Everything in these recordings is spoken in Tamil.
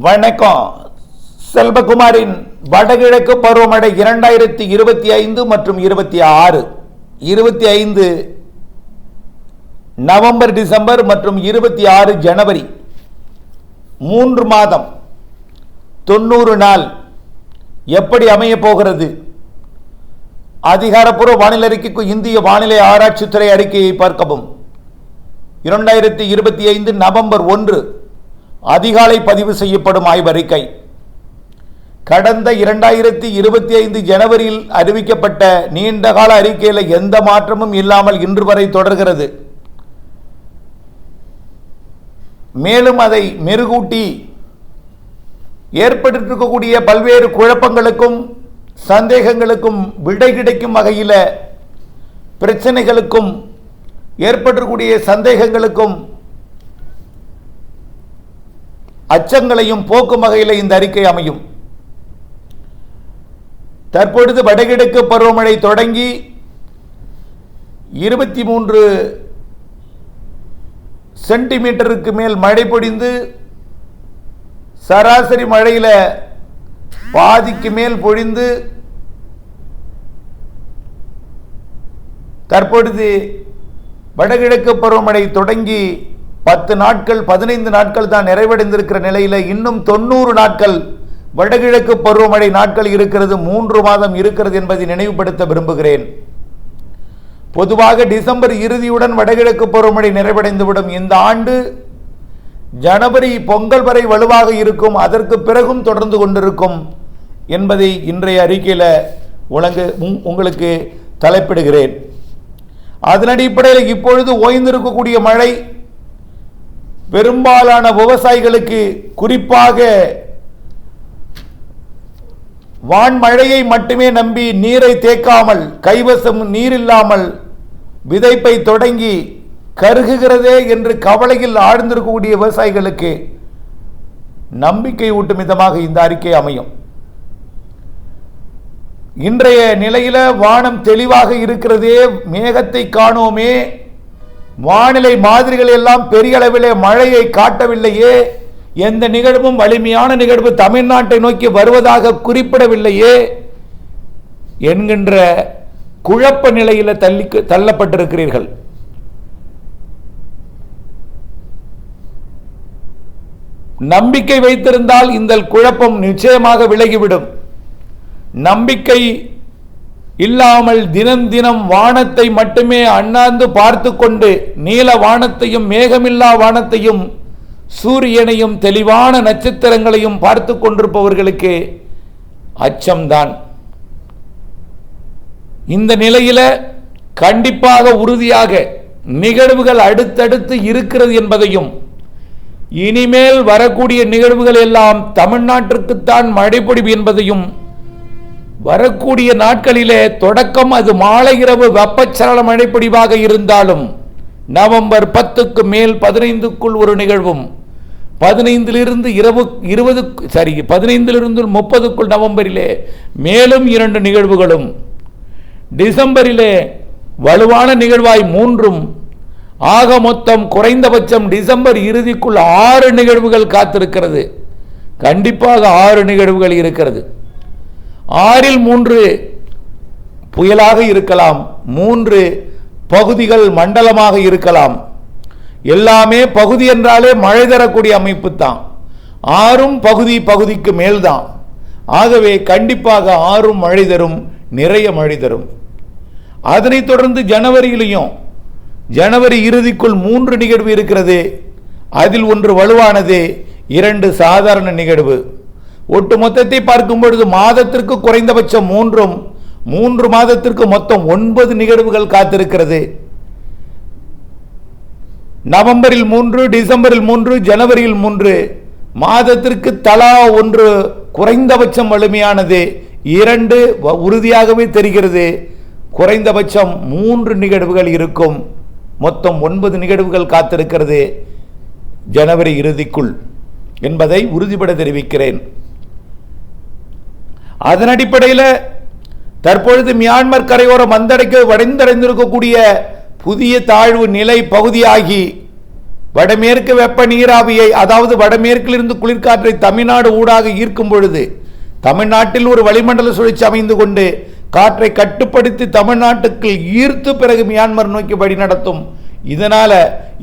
வணக்கம். செல்வகுமாரின் வடகிழக்கு பருவமழை இரண்டாயிரத்தி இருபத்தி ஐந்து மற்றும் இருபத்தி ஆறு. இருபத்தி ஐந்து நவம்பர் டிசம்பர் மற்றும் இருபத்தி ஆறு ஜனவரி. மூன்று மாதம். தொண்ணூறு நாள். எப்படி அமையப் போகிறது? அதிகாரப்பூர்வ வானிலை அறிக்கைக்கு இந்திய வானிலை ஆராய்ச்சித்துறை அறிக்கையை பார்க்கவும். இரண்டாயிரத்தி இருபத்தி ஐந்து நவம்பர் ஒன்று. அதிகாலை பதிவு செய்யப்படும் ஆய்வறிக்கை. கடந்த இரண்டாயிரத்தி இருபத்தி ஐந்து ஜனவரியில் அறிவிக்கப்பட்ட நீண்டகால அறிக்கையில் எந்த மாற்றமும் இல்லாமல் இன்று வரை தொடர்கிறது. மேலும் அதை மெருகூட்டி ஏற்பட்டிருக்கக்கூடிய பல்வேறு குழப்பங்களுக்கும் சந்தேகங்களுக்கும் விடை கிடைக்கும் வகையில் பிரச்சனைகளுக்கும் ஏற்பட்டிருக்கக்கூடிய சந்தேகங்களுக்கும் அச்சங்களையும் போக்கும் வகையில் இந்த அறிக்கை அமையும். தற்பொழுது வடகிழக்கு பருவமழை தொடங்கி இருபத்தி மூன்று சென்டிமீட்டருக்கு மேல் மழை பொழிந்து சராசரி மழையில் பாதிக்கு மேல் பொழிந்து தற்பொழுது வடகிழக்கு பருவமழை தொடங்கி பத்து நாட்கள் பதினைந்து நாட்கள் தான் நிறைவடைந்திருக்கிற நிலையில் இன்னும் தொண்ணூறு நாட்கள் வடகிழக்கு பருவமழை நாட்கள் இருக்கிறது மூன்று மாதம் இருக்கிறது என்பதை நினைவுபடுத்த விரும்புகிறேன். பொதுவாக டிசம்பர் இறுதியுடன் வடகிழக்கு பருவமழை நிறைவடைந்துவிடும் இந்த ஆண்டு ஜனவரி பொங்கல் வரை வலுவாக இருக்கும் அதற்கு பிறகும் தொடர்ந்து கொண்டிருக்கும் என்பதை இன்றைய அறிக்கையில் உலங்கு உங்- உங்களுக்கு தலைப்பிடுகிறேன். அதன் அடிப்படையில் இப்பொழுது ஓய்ந்திருக்கக்கூடிய மழை பெரும்பாலான விவசாயிகளுக்கு குறிப்பாக வான்மழையை மட்டுமே நம்பி நீரை தேக்காமல் கைவசம் நீர் இல்லாமல் விதைப்பை தொடங்கி கருகுகிறதே என்று கவலையில் ஆழ்ந்திருக்கக்கூடிய விவசாயிகளுக்கு நம்பிக்கை ஊட்டும் விதமாக இந்த அறிக்கை அமையும். இன்றைய நிலையில வானம் தெளிவாக இருக்கிறதே மேகத்தை காணோமே வானிலை மாதிரிகள் எல்லாம் பெரிய அளவிலே மழையை காட்டவில்லையே. எந்த நிகழ்வும் வலிமையான நிகழ்வு தமிழ்நாட்டை நோக்கி வருவதாக குறிப்பிடவில்லையே. என்கின்ற குழப்ப நிலையில் தள்ளி தள்ளப்பட்டிருக்கிறீர்கள். நம்பிக்கை வைத்திருந்தால் இந்த குழப்பம் நிச்சயமாக விலகிவிடும். நம்பிக்கை இல்லாமல் தினம் தினம் வானத்தை மட்டுமே அண்ணாந்து பார்த்து கொண்டு நீல வானத்தையும் மேகமில்லா வானத்தையும் சூரியனையும் தெளிவான நட்சத்திரங்களையும் பார்த்து கொண்டிருப்பவர்களுக்கு அச்சம்தான். இந்த நிலையில கண்டிப்பாக உறுதியாக நிகழ்வுகள் அடுத்தடுத்து இருக்கிறது என்பதையும் இனிமேல் வரக்கூடிய நிகழ்வுகள் எல்லாம் தமிழ்நாட்டிற்குத்தான் மழைப்பொழிவு என்பதையும் வரக்கூடிய நாட்களிலே தொடக்கம் அது மாலை இரவு வெப்பச்சலன மழைப்பொழிவாக இருந்தாலும் நவம்பர் பத்துக்கு மேல் பதினைந்துக்குள் ஒரு நிகழ்வும் பதினைந்திலிருந்து இரவு இருபது சரி பதினைந்திலிருந்து முப்பதுக்குள் நவம்பரிலே மேலும் இரண்டு நிகழ்வுகளும் டிசம்பரிலே வலுவான நிகழ்வாய் மூன்றும் ஆக மொத்தம் குறைந்தபட்சம் டிசம்பர் இறுதிக்குள் ஆறு நிகழ்வுகள் காத்திருக்கிறது. கண்டிப்பாக ஆறு நிகழ்வுகள் இருக்கிறது. ஆறில் மூன்று புயலாக இருக்கலாம் மூன்று பகுதிகள் மண்டலமாக இருக்கலாம். எல்லாமே பகுதி என்றாலே மழை தரக்கூடிய அமைப்பு தான். ஆறும் பகுதி பகுதிக்கு மேல்தான். ஆகவே கண்டிப்பாக ஆறும் மழை தரும் நிறைய மழை தரும். அதனைத் தொடர்ந்து ஜனவரியிலையும் ஜனவரி இறுதிக்குள் மூன்று நிகழ்வு இருக்கிறது. அதில் ஒன்று வலுவானது இரண்டு சாதாரண நிகழ்வு. ஒட்டு மொத்தத்தை பார்க்கும் பொழுது மாதத்திற்கு குறைந்தபட்சம் மூன்றும் மூன்று மாதத்திற்கு மொத்தம் ஒன்பது நிகழ்வுகள் காத்திருக்கிறது. நவம்பரில் மூன்று டிசம்பரில் மூன்று ஜனவரியில் மூன்று மாதத்திற்கு தலா ஒன்று குறைந்தபட்சம் வலிமையானது இரண்டு வ- உறுதியாகவே தெரிகிறது. குறைந்தபட்சம் மூன்று நிகழ்வுகள் இருக்கும். மொத்தம் ஒன்பது நிகழ்வுகள் காத்திருக்கிறது ஜனவரி இறுதிக்குள் என்பதை உறுதிபட தெரிவிக்கிறேன். அதன் அடிப்படையில் தற்பொழுது மியான்மர் கரையோரம் வந்தடைக்க வடைந்தடைந்திருக்கக்கூடிய புதிய தாழ்வு நிலை பகுதியாகி வடமேற்கு வெப்ப நீராவியை அதாவது வடமேற்கிலிருந்து குளிர்காற்றை தமிழ்நாடு ஊடாக ஈர்க்கும் பொழுது தமிழ்நாட்டில் ஒரு வளிமண்டல சுழற்சி அமைந்து கொண்டு காற்றை கட்டுப்படுத்தி தமிழ்நாட்டுக்கு ஈர்த்து பிறகு மியான்மர் நோக்கி வழி நடத்தும் இதனால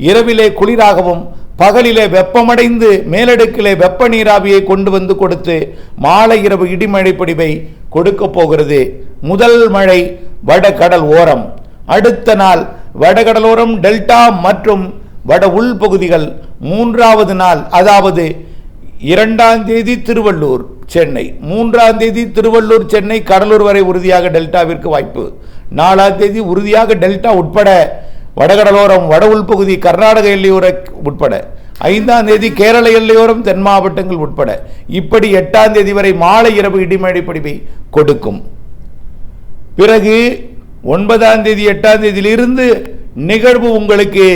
இரவிலே குளிராகவும் பகலிலே வெப்பமடைந்து மேலடுக்கிலே வெப்ப நீராவியை கொண்டு வந்து கொடுத்து மாலை இரவு இடிமழை பொடிவை கொடுக்க போகிறது. முதல் மழை வடகடல் ஓரம். அடுத்த நாள் வடகடலோரம் டெல்டா மற்றும் வட உள்பகுதிகள் மூன்றாவது நாள் அதாவது இரண்டாம் தேதி திருவள்ளூர் சென்னை. மூன்றாம் தேதி திருவள்ளூர் சென்னை கடலூர் வரை உறுதியாக டெல்டாவிற்கு வாய்ப்பு. நாலாம் தேதி உறுதியாக டெல்டா உட்பட வடகடலோரம் வட உள்பகுதி கர்நாடக எல்லையோர உட்பட ஐந்தாம் தேதி கேரள எல்லையோரம் தென் மாவட்டங்கள் உட்பட இப்படி எட்டாம் தேதி வரை மாலை இரவு இடிமழை பொடிவை கொடுக்கும். பிறகு ஒன்பதாம் தேதி எட்டாம் தேதியிலிருந்து நிகழ்வு உங்களுக்கு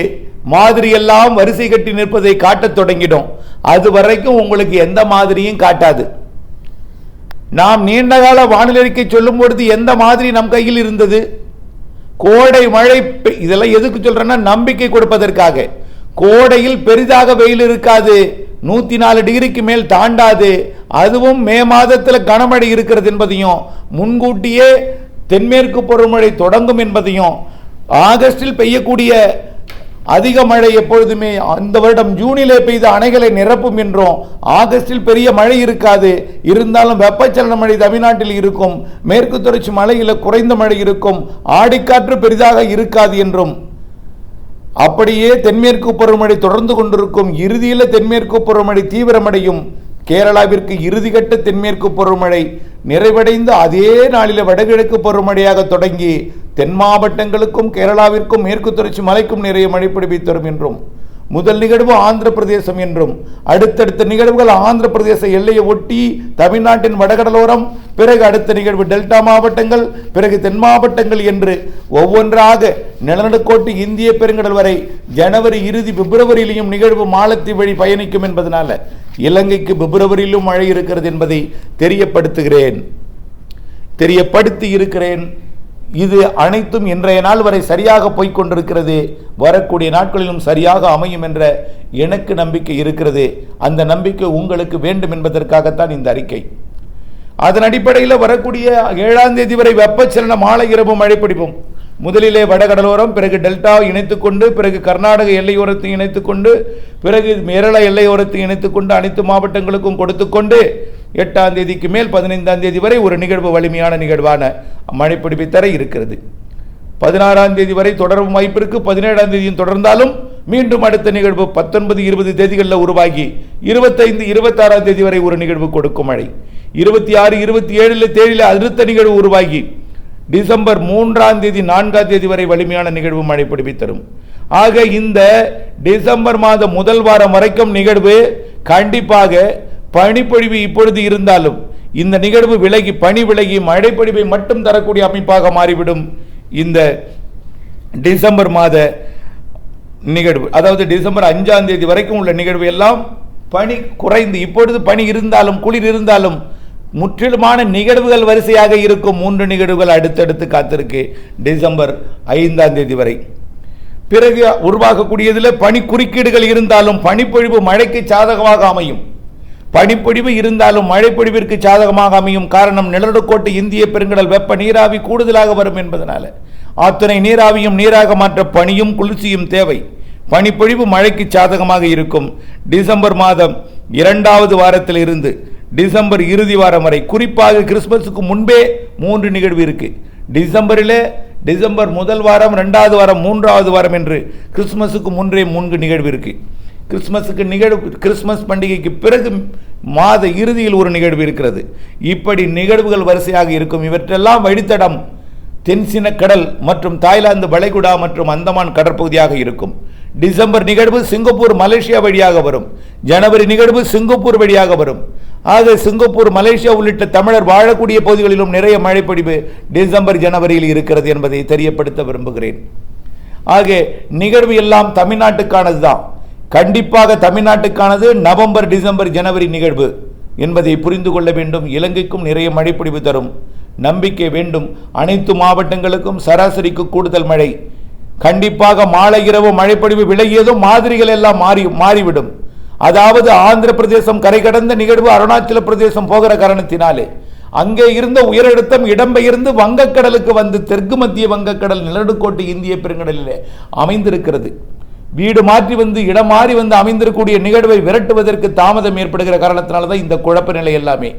மாதிரியெல்லாம் வரிசை கட்டி நிற்பதை காட்டத் தொடங்கிடும். அது வரைக்கும் உங்களுக்கு எந்த மாதிரியும் காட்டாது. நாம் நீண்டகால வானிலை அறிக்கை சொல்லும் பொழுது எந்த மாதிரி நம் கையில் இருந்தது? கோடை மழை பெ- இதெல்லாம் எதுக்கு சொல்றேன்னா நம்பிக்கை கொடுப்பதற்காக. கோடையில் பெரிதாக வெயில் இருக்காது. நூற்றி நாலு டிகிரிக்கு மேல் தாண்டாது. அதுவும் மே மாதத்தில் கனமழை இருக்கிறது என்பதையும் முன்கூட்டியே தென்மேற்கு பருவமழை தொடங்கும் என்பதையும் ஆகஸ்டில் பெய்யக்கூடிய அதிக மழை எப்பொழுதுமே அந்த வருடம் ஜூனிலே பெய்த அணைகளை நிரப்பும் என்றும் ஆகஸ்டில் பெரிய மழை இருக்காது. இருந்தாலும் வெப்பச்சலன மழை தமிழ்நாட்டில் இருக்கும். மேற்கு தொடர்ச்சி மலையில் குறைந்த மழை இருக்கும். ஆடிக்காற்று பெரிதாக இருக்காது என்றும். அப்படியே தென்மேற்கு பருவமழை தொடர்ந்து கொண்டிருக்கும். இறுதியில் தென்மேற்கு பருவமழை தீவிரமடையும். கேரளாவிற்கு இறுதிக்கட்ட தென்மேற்கு பருவமழை. நிறைவடைந்து அதே நாளில் வடகிழக்கு பருவமழையாக தொடங்கி தென் மாவட்டங்களுக்கும் கேரளாவிற்கும் மேற்கு தொடர்ச்சி மலைக்கும் நிறைய மழை பிடிப்பை தரும் என்றும் முதல் நிகழ்வு ஆந்திர பிரதேசம் என்றும் அடுத்தடுத்த நிகழ்வுகள் ஆந்திர பிரதேச எல்லையை ஒட்டி தமிழ்நாட்டின் வடகடலோரம் பிறகு அடுத்த நிகழ்வு டெல்டா மாவட்டங்கள் பிறகு தென் மாவட்டங்கள் என்று ஒவ்வொன்றாக நிலநடுக்கோட்டு இந்திய பெருங்கடல் வரை ஜனவரி இறுதி பிப்ரவரியிலையும் நிகழ்வு மாலத்தி வழி பயணிக்கும் என்பதனால இலங்கைக்கு பிப்ரவரியிலும் மழை இருக்கிறது என்பதை தெரியப்படுத்துகிறேன். தெரியப்படுத்தி இருக்கிறேன். இது அனைத்தும் இன்றைய நாள் வரை சரியாக போய்க் கொண்டிருக்கிறது வரக்கூடிய நாட்களிலும் சரியாக அமையும் என்ற எனக்கு நம்பிக்கை இருக்கிறது. அந்த நம்பிக்கை உங்களுக்கு வேண்டும் என்பதற்காகத்தான் இந்த அறிக்கை. அதன் அடிப்படையில் வரக்கூடிய ஏழாம் தேதி வரை வெப்பச்சலன மாலை இரவு மழை பிடிப்போம். முதலிலே வடகடலோரம் பிறகு டெல்டா இணைத்துக்கொண்டு பிறகு கர்நாடக எல்லையோரத்தை இணைத்துக்கொண்டு பிறகு கேரள எல்லையோரத்தை இணைத்துக்கொண்டு அனைத்து மாவட்டங்களுக்கும் கொடுத்துக்கொண்டு எட்டாம் தேதிக்கு மேல் பதினைந்தாம் தேதி வரை ஒரு நிகழ்வு வலிமையான நிகழ்வான மழை தர இருக்கிறது. பதினாறாம் தேதி வரை தொடரும் வாய்ப்பு இருக்கு. பதினேழாம் தேதியும் தொடர்ந்தாலும் மீண்டும் அடுத்த நிகழ்வு பத்தொன்பது இருபது தேதிகளில் உருவாகி இருபத்தைந்து இருபத்தாறாம் தேதி வரை ஒரு நிகழ்வு கொடுக்கும் மழை. இருபத்தி ஆறு இருபத்தி ஏழில் தேதியில் அடுத்த நிகழ்வு உருவாகி டிசம்பர் மூன்றாம் தேதி நான்காம் தேதி வரை வலிமையான நிகழ்வு மழை பிடிப்பை தரும். ஆக இந்த டிசம்பர் மாத முதல் வாரம் வரைக்கும் நிகழ்வு கண்டிப்பாக பனிப்பொழிவு இப்பொழுது இருந்தாலும் இந்த நிகழ்வு விலகி பனி விலகி மழைப்பொழிவை மட்டும் தரக்கூடிய அமைப்பாக மாறிவிடும் இந்த டிசம்பர் மாத நிகழ்வு. அதாவது டிசம்பர் அஞ்சாம் தேதி வரைக்கும் உள்ள நிகழ்வு எல்லாம் பனி குறைந்து இப்பொழுது பனி இருந்தாலும் குளிர் இருந்தாலும் முற்றிலுமான நிகழ்வுகள் வரிசையாக இருக்கும். மூன்று நிகழ்வுகள் அடுத்தடுத்து காத்திருக்கு டிசம்பர் ஐந்தாம் தேதி வரை. பிறகு உருவாகக்கூடியதில் பனி குறுக்கீடுகள் இருந்தாலும் பனிப்பொழிவு மழைக்கு சாதகமாக அமையும். பனிப்பொழிவு இருந்தாலும் மழைப்பொழிவிற்கு சாதகமாக அமையும் காரணம் நிலநடுக்கோட்டு இந்திய பெருங்கடல் வெப்ப நீராவி கூடுதலாக வரும் என்பதனால. அத்தனை நீராவியும் நீராக மாற்ற பனியும் குளிர்ச்சியும் தேவை. பனிப்பொழிவு மழைக்கு சாதகமாக இருக்கும். டிசம்பர் மாதம் இரண்டாவது வாரத்தில் இருந்து டிசம்பர் இறுதி வாரம் வரை குறிப்பாக கிறிஸ்மஸுக்கு முன்பே மூன்று நிகழ்வு இருக்கு. டிசம்பரிலே டிசம்பர் முதல் வாரம் ரெண்டாவது வாரம் மூன்றாவது வாரம் என்று கிறிஸ்மஸுக்கு முன்றே மூன்று நிகழ்வு இருக்குது கிறிஸ்மஸுக்கு நிகழ்வு கிறிஸ்மஸ் பண்டிகைக்கு பிறகு மாத இறுதியில் ஒரு நிகழ்வு இருக்கிறது. இப்படி நிகழ்வுகள் வரிசையாக இருக்கும். இவற்றெல்லாம் வழித்தடம் தென்சின கடல் மற்றும் தாய்லாந்து வளைகுடா மற்றும் அந்தமான் கடற்பகுதியாக இருக்கும். டிசம்பர் நிகழ்வு சிங்கப்பூர் மலேசியா வழியாக வரும். ஜனவரி நிகழ்வு சிங்கப்பூர் வழியாக வரும். ஆக சிங்கப்பூர் மலேசியா உள்ளிட்ட தமிழர் வாழக்கூடிய பகுதிகளிலும் நிறைய மழைப்பொழிவு டிசம்பர் ஜனவரியில் இருக்கிறது என்பதை தெரியப்படுத்த விரும்புகிறேன். ஆக நிகழ்வு எல்லாம் தமிழ்நாட்டுக்கானது தான் கண்டிப்பாக தமிழ்நாட்டுக்கானது நவம்பர் டிசம்பர் ஜனவரி நிகழ்வு என்பதை புரிந்து கொள்ள வேண்டும். இலங்கைக்கும் நிறைய மழைப்பொழிவு தரும். நம்பிக்கை வேண்டும். அனைத்து மாவட்டங்களுக்கும் சராசரிக்கு கூடுதல் மழை. கண்டிப்பாக மாலை இரவு மழைப்பொழிவு விலகியதும் மாதிரிகள் எல்லாம் மாறி மாறிவிடும். அதாவது ஆந்திர பிரதேசம் கரை கடந்த நிகழ்வு அருணாச்சல பிரதேசம் போகிற காரணத்தினாலே. அங்கே இருந்த உயரழுத்தம் இடம்பெயர்ந்து வங்கக்கடலுக்கு வந்து தெற்கு மத்திய வங்கக்கடல் நிலநடுக்கோட்டு இந்திய பெருங்கடலிலே அமைந்திருக்கிறது. வீடு மாற்றி வந்து இடம் மாறி வந்து அமைந்திருக்கக்கூடிய நிகழ்வை விரட்டுவதற்கு தாமதம் ஏற்படுகிற காரணத்தினால தான் இந்த குழப்ப நிலை எல்லாமே.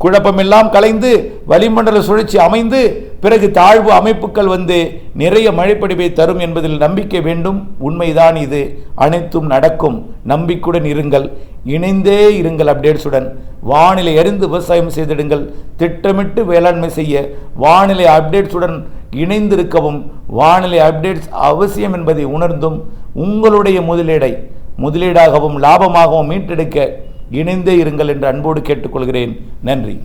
குழப்பமெல்லாம் கலைந்து வளிமண்டல சுழற்சி அமைந்து பிறகு தாழ்வு அமைப்புகள் வந்து நிறைய மழைப்படிவை தரும் என்பதில் நம்பிக்கை வேண்டும். உண்மைதான் இது. அனைத்தும் நடக்கும். நம்பிக்கையுடன் இருங்கள். இணைந்தே இருங்கள் அப்டேட்ஸுடன். வானிலை அறிந்து விவசாயம் செய்திடுங்கள். திட்டமிட்டு வேளாண்மை செய்ய. வானிலை அப்டேட்ஸுடன் இணைந்திருக்கவும். வானிலை அப்டேட்ஸ் அவசியம் என்பதை உணர்ந்தும் உங்களுடைய முதலீடை முதலீடாகவும் லாபமாகவும் மீட்டெடுக்க இணைந்தே இருங்கள் என்று அன்போடு கேட்டுக்கொள்கிறேன். நன்றி.